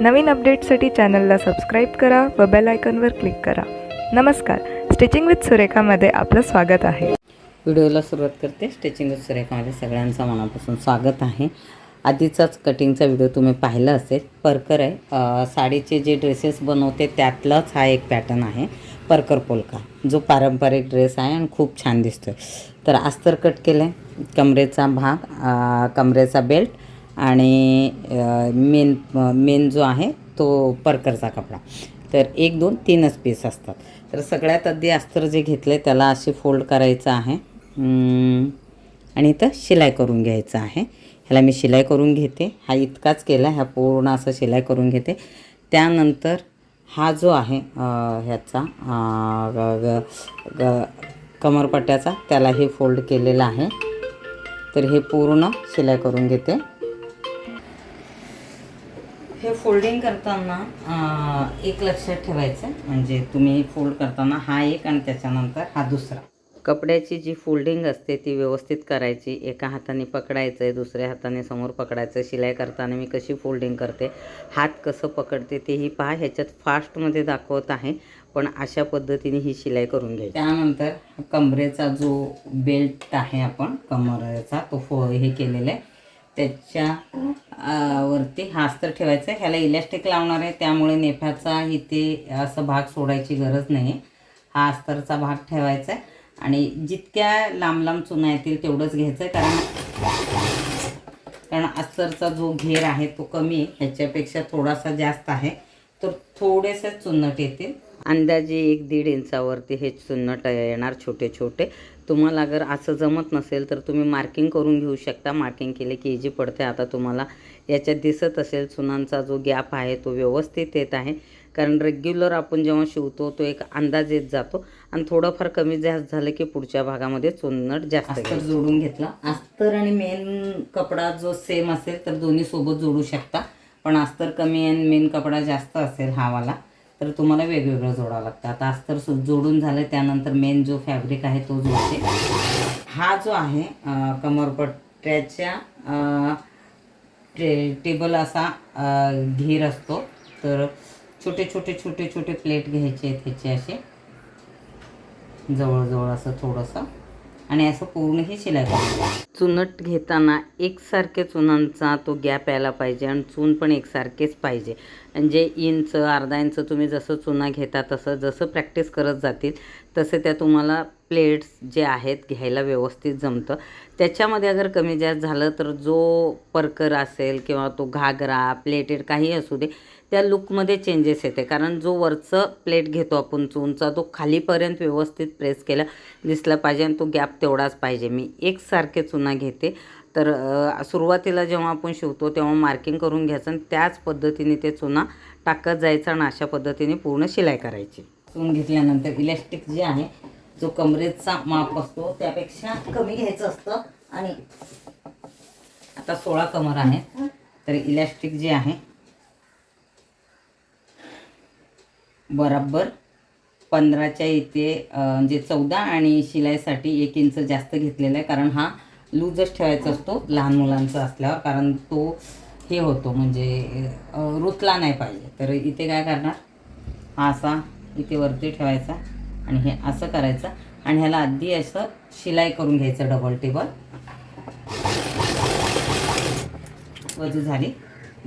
नवीन अपडेटसाठी चॅनलला सबस्क्राईब करा व बेल आयकॉनवर क्लिक करा. नमस्कार. स्टिचिंग विथ सुरेखामध्ये आपलं स्वागत आहे. व्हिडिओला सुरुवात करते. स्टिचिंग विथ सुरेखामध्ये सगळ्यांचं मनापासून स्वागत आहे. आधीचाच कटिंगचा व्हिडिओ तुम्ही पाहिला असेल. परकर आहे. साडीचे जे ड्रेसेस बनवते त्यातलाच हा एक पॅटर्न आहे. परकर पोलका. जो पारंपरिक ड्रेस आहे आणि खूप छान दिसतो आहे तर अस्तर कट केलं आहे कमरेचा भाग कमरेचा बेल्ट आणि मेन मेन जो आहे तो परकरचा कपडा. तर एक दोन तीनच पीस असतात. तर सगळ्यात आधी अस्तर जे घेतलं त्याला असे फोल्ड करायचं आहे. आणि इथं शिलाई करून घ्यायचं आहे. ह्याला मी शिलाई करून घेते. हा इतकाच केला ह्या पूर्ण असं शिलाई करून घेते. त्यानंतर हा जो आहे ह्याचा ग- ग- कमरपट्ट्याचा त्याला हे फोल्ड केलेलं आहे. तर हे पूर्ण शिलाई करून घेते. हे फोल्डिंग करताना एक लक्षात ठेवायचं. म्हणजे तुम्ही फोल्ड करताना हा एक आणि त्याच्यानंतर हा दुसरा. कपड्याची जी फोल्डिंग असते ती व्यवस्थित करायची. एका हाताने पकडायचं आहे दुसऱ्या हाताने समोर पकडायचं शिलाई करताना मी कशी फोल्डिंग करते हात कसं पकडते तेही पहा. ह्याच्यात फास्टमध्ये दाखवत आहे पण अशा पद्धतीने ही शिलाई करून घ्यायची. त्यानंतर कमरेचा जो बेल्ट आहे आपण कमरेचा तो फो हे केलेला आहे. त्याच्या वरती हा अस्तर ठेवायचा आहे. ह्याला इलॅस्टिक लावणार आहे. त्यामुळे नेफ्याचा इथे असं भाग सोडायची गरज नाही. हा अस्तरचा भाग ठेवायचा आहे. आणि जितक्या लांब लांब चुना येतील तेवढंच घ्यायचं आहे. कारण कारण अस्तरचा जो घेर आहे तो कमी आहे. ह्याच्यापेक्षा थोडासा जास्त आहे. तर थोडेसे चुन्नट येतील. अंदाजे एक दीड इंचावरती हे चुन्नट येणार छोटे छोटे तुम्हाला अगर असं जमत नसेल तर तुम्ही मार्किंग करून घेऊ शकता. मार्किंग केले की इजी पडते. आता तुम्हाला याच्यात दिसत असेल चुनांचा जो गॅप आहे तो व्यवस्थित येत आहे. कारण रेग्युलर आपण जेव्हा शिवतो तो एक अंदाज येत जातो. आणि थोडंफार कमी जास्त झालं की पुढच्या भागामध्ये चुन्नट जास्त जोडून घेतला. अस्तर आणि मेन कपडा जो सेम असेल तर दोन्ही सोबत जोडू शकता. पण अस्तर कमी आणि मेन कपडा जास्त असेल हा वाला. तर तुम्हाला वेगवेगळं जोडावं लागतं. आता अस्तर सु- जोडून झालं त्यानंतर मेन जो फॅब्रिक आहे तो जोडते. हा जो आहे कमरपट्ट्याच्या टे टेबल असा घेर असतो. तर छोटे छोटे छोटे छोटे प्लेट घ्यायचे त्याचे असे. जवळजवळ असं थोडंसं. आणि असं पूर्ण ही शिलाई चुनट घेताना एकसारखे चुनांचा तो गॅप यायला पाहिजे आणि चून पण एकसारखेच पाहिजे. म्हणजे इंच अर्धा इंच तुम्ही जसं चुना घेता तसं जसं प्रॅक्टिस करत जातील तसे त्या तुम्हाला प्लेट्स जे आहेत घ्यायला व्यवस्थित जमतं. त्याच्यामध्ये अगर कमी जास्त झालं तर जो परकर असेल किंवा तो घागरा प्लेटेड काही असू दे त्या लुकमध्ये चेंजेस येते. कारण जो वरचं प्लेट घेतो आपण चूनचा तो खालीपर्यंत व्यवस्थित प्रेस केला दिसला पाहिजे आणि तो गॅप तेवढाच पाहिजे. मी एकसारखे चुना घेते. तर सुरुवातीला जेव्हा आपण शिवतो तेव्हा मार्किंग करून घ्यायचं आणि त्याच पद्धतीने ते चुना टाकत जायचं आणि अशा पद्धतीने पूर्ण शिलाई करायची. चून घेतल्यानंतर इलॅस्टिक जे आहे जो कमरेचा माप असतो त्यापेक्षा कमी घ्यायचं असतं. आणि आता सोळा कमर आहे. तर इलॅस्टिक जे आहे बराबर पंधराच्या इथे म्हणजे चौदा आणि शिलाईसाठी एक इंच जास्त घेतलेला आहे. कारण हा लूजच ठेवायचा असतो लहान मुलांचा असल्यावर. कारण तो हे होतो म्हणजे रुतला नाही पाहिजे. तर इथे काय करणार? हा असा इथे वरती ठेवायचा आणि हे असं करायचं. आणि ह्याला आधी असं शिलाई करून घ्यायचं डबल टेबल. बाजू झाली.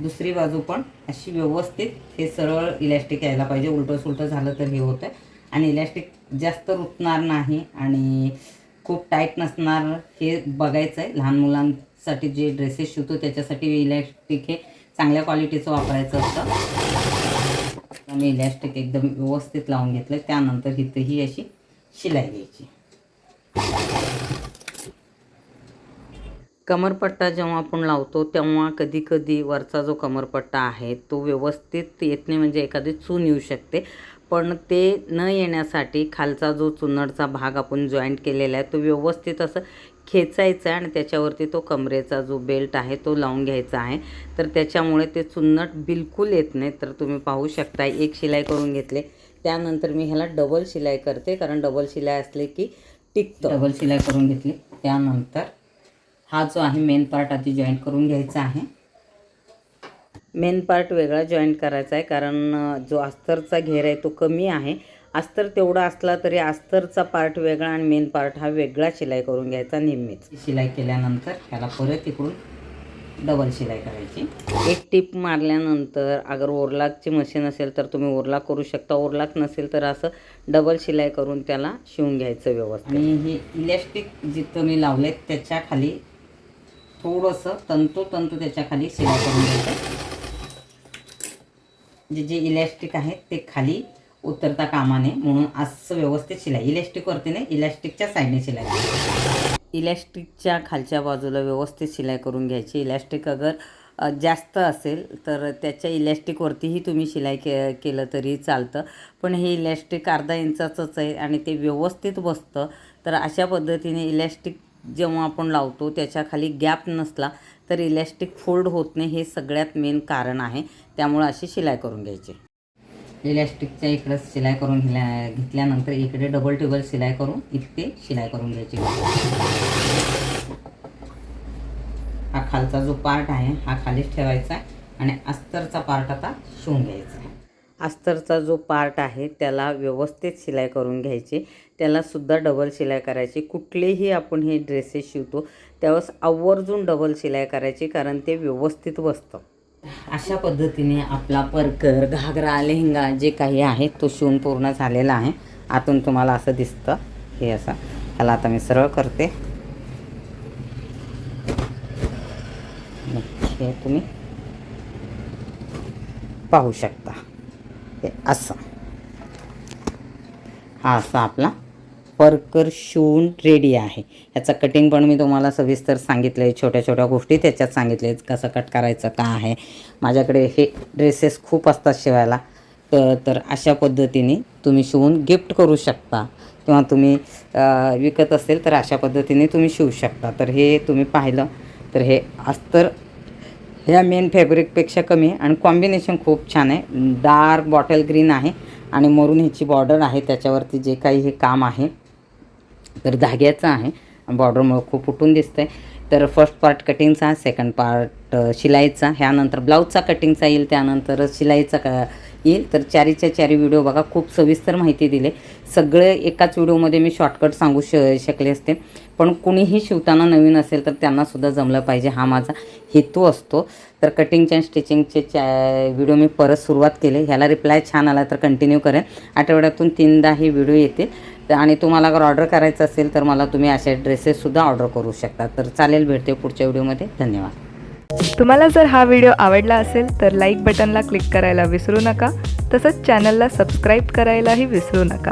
दुसरी बाजू पण अशी व्यवस्थित हे सरळ इलॅस्टिक यायला पाहिजे. उलटं सुलटं झालं तर हे होतं आणि इलॅस्टिक जास्त रुतणार नाही आणि खूप टाईट नसणार हे बघायचं आहे लहान मुलांसाठी जे ड्रेसेस शिवतो त्याच्यासाठी इलॅस्टिक हे चांगल्या क्वालिटीचं वापरायचं असतं. मी इलॅस्टिक एकदम व्यवस्थित लावून घेतलं त्यानंतर इथं ही अशी शिलाई घ्यायची. कमरपट्टा जेव्हा आपण लावतो तेव्हा कधीकधी वरचा जो कमरपट्टा आहे तो व्यवस्थित येत नाही म्हणजे एखादी चून येऊ शकते. पण ते न येण्यासाठी खालचा जो चुन्नडचा भाग आपण जॉईंट केलेला आहे तो व्यवस्थित असं खेचायचा आहे आणि त्याच्यावरती तो कमरेचा जो बेल्ट आहे तो लावून घ्यायचा आहे. तर त्याच्यामुळे ते चुन्नट बिलकुल येत नाही तर तुम्ही पाहू शकता एक शिलाई करून घेतले त्यानंतर मी ह्याला डबल शिलाई करते कारण डबल शिलाई असले की टिकतं. डबल शिलाई करून घेतली त्यानंतर हा जो आहे मेन पार्ट आधी जॉईंट करून घ्यायचा आहे. मेन पार्ट वेगळा जॉईंट करायचा आहे कारण जो अस्तरचा घेर आहे तो कमी आहे. अस्तर तेवढा असला तरी अस्तरचा पार्ट वेगळा आणि मेन पार्ट हा वेगळा शिलाई करून घ्यायचा नेहमीच. शिलाई केल्यानंतर ह्याला परत इकडून डबल शिलाई करायची. एक टिप मारल्यानंतर अगर ओरलाकची मशीन असेल तर तुम्ही ओरलाक करू शकता ओरलाक नसेल तर असं डबल शिलाई करून त्याला शिवून घ्यायचं व्यवस्थित. आणि हे इलॅस्टिक जिथं मी लावले त्याच्याखाली थोडंसं तंतोतंत त्याच्याखाली शिलाई करून घ्यायचं. जे जे इलॅस्टिक आहे ते खाली उतरता कामा नये म्हणून असं व्यवस्थित शिलाई. इलॅस्टिकवरती नाही इलॅस्टिकच्या साईडने शिलाई. इलॅस्टिकच्या खालच्या बाजूला व्यवस्थित शिलाई करून घ्यायची. इलॅस्टिक अगर जास्त असेल तर त्याच्या इलॅस्टिकवरतीही तुम्ही शिलाई के केलं तरी चालतं. पण हे इलॅस्टिक अर्धा इंचाचंच आहे आणि ते व्यवस्थित बसतं. तर अशा पद्धतीने इलॅस्टिक जेव्हा आपण लावतो त्याच्याखाली गॅप नसला तर इलॅस्टिक फोल्ड होत नाही हे सगळ्यात मेन कारण आहे. त्यामुळं अशी शिलाई करून घ्यायची. इलॅस्टिकच्या इकडं शिलाई करून घेल्या घेतल्यानंतर इकडे डबल टेबल शिलाई करून इथे शिलाई करून घ्यायची. हा खालचा जो पार्ट आहे हा खालीच ठेवायचा आहे आणि अस्तरचा पार्ट आता शिवून घ्यायचा आहे. अस्तरचा जो पार्ट आहे त्याला व्यवस्थित शिलाई करून घ्यायची. त्यालासुद्धा डबल शिलाई करायची. कुठलेही आपण हे ड्रेसेस शिवतो त्यावेळेस आवर्जून डबल शिलाई करायची कारण ते व्यवस्थित बसतं. अशा पद्धतीने आपला परकर घागरा लेहंगा जे काही आहे तो शिवून पूर्ण झालेला आहे. आतून तुम्हाला असं दिसतं. हे असं. ह्याला आता मी सरळ करते. हे तुम्ही पाहू शकता. ते असं. हा असा आपला परकर शिवून रेडी आहे. ह्याचं कटिंग पण मी तुम्हाला सविस्तर सांगितलं आहे छोट्या छोट्या गोष्टी त्याच्यात सांगितले कसं कट करायचं का आहे. माझ्याकडे हे ड्रेसेस खूप असतात शिवायला. तर तर अशा पद्धतीने तुम्ही शिवून गिफ्ट करू शकता. किंवा तुम्ही विकत असेल तर अशा पद्धतीने तुम्ही शिवू शकता. तर हे तुम्ही पाहिलं तर हे अस्तर ह्या मेन फॅब्रिकपेक्षा कमी आहे आणि कॉम्बिनेशन खूप छान आहे. डार्क बॉटल ग्रीन आहे आणि मरून ह्याची बॉर्डर आहे. त्याच्यावरती जे काही हे काम आहे तर धाग्याचं आहे. बॉर्डरमुळं खूप उठून दिसतंय. तर फर्स्ट पार्ट कटिंगचा सेकंड पार्ट शिलाईचा ह्यानंतर ब्लाऊजचा कटिंगचा येईल त्यानंतर शिलाईचा क येईल. तर चारीच्या चारी व्हिडिओ बघा. खूप सविस्तर माहिती दिली. सगळे एकाच व्हिडिओमध्ये मी शॉर्टकट सांगू श शकले असते. पण कुणीही शिवताना नवीन असेल तर त्यांनासुद्धा जमलं पाहिजे. हा माझा हेतू असतो. तर कटिंगच्या आणि स्टिचिंगचे चा व्हिडिओ मी परत सुरुवात केले. ह्याला रिप्लाय छान आला तर कंटिन्यू करेन. आठवड्यातून तीनदा हे व्हिडिओ येतील तर आणि तुम्हाला अगर ऑर्डर करायचं असेल तर मला तुम्ही अशा ड्रेसेससुद्धा ऑर्डर करू शकता. तर चालेल भेटते पुढच्या व्हिडिओमध्ये धन्यवाद. तुम्हाला जर हा व्हिडिओ आवडला असेल तर लाईक बटनला क्लिक करायला विसरू नका. तसंच चॅनलला सबस्क्राईब करायलाही विसरू नका.